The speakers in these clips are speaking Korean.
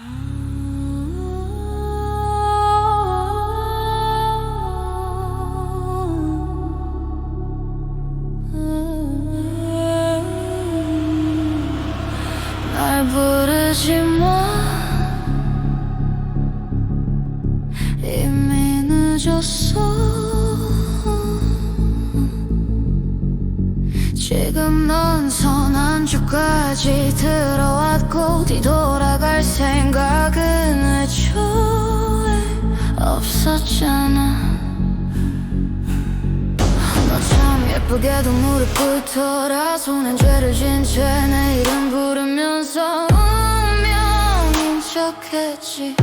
날 부르지 마. 이미 늦었어. 지금 넌 손안주까지 들어왔고 뒤돌아갈 생각은 애초에 없었잖아. 너 참 예쁘게도 무릎 꿇더라. 손엔 죄를 진 채 내 이름 부르면서 운명인 척했지.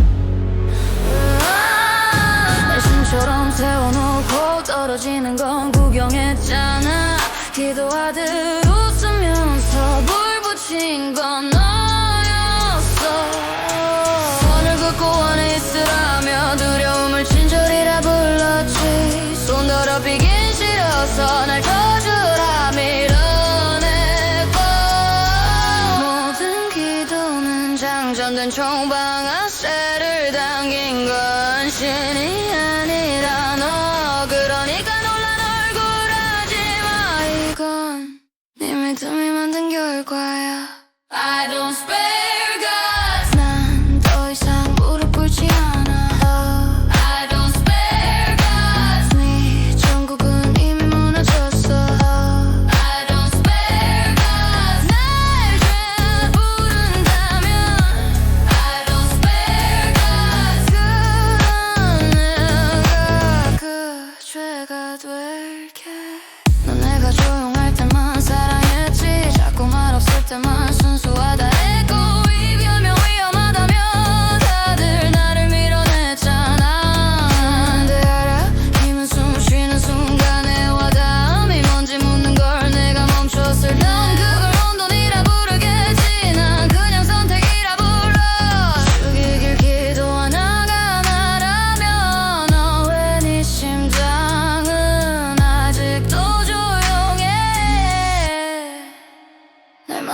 내 신처럼 세워놓고 떨어지는 건 구경했잖아. 기도하듯 웃으 더럽히긴 싫어서 날 터주라 밀어내고 모든 기도는 장전된 총방아쇠를 당긴 건 신이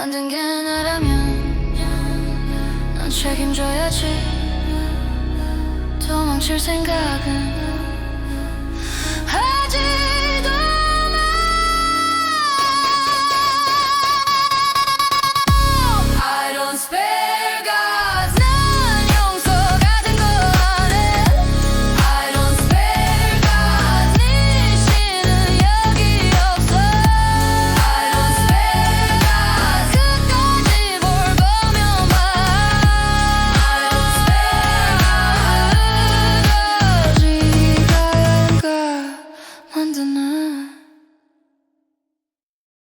만든 게 나라면 넌 책임져야지. 도망칠 생각은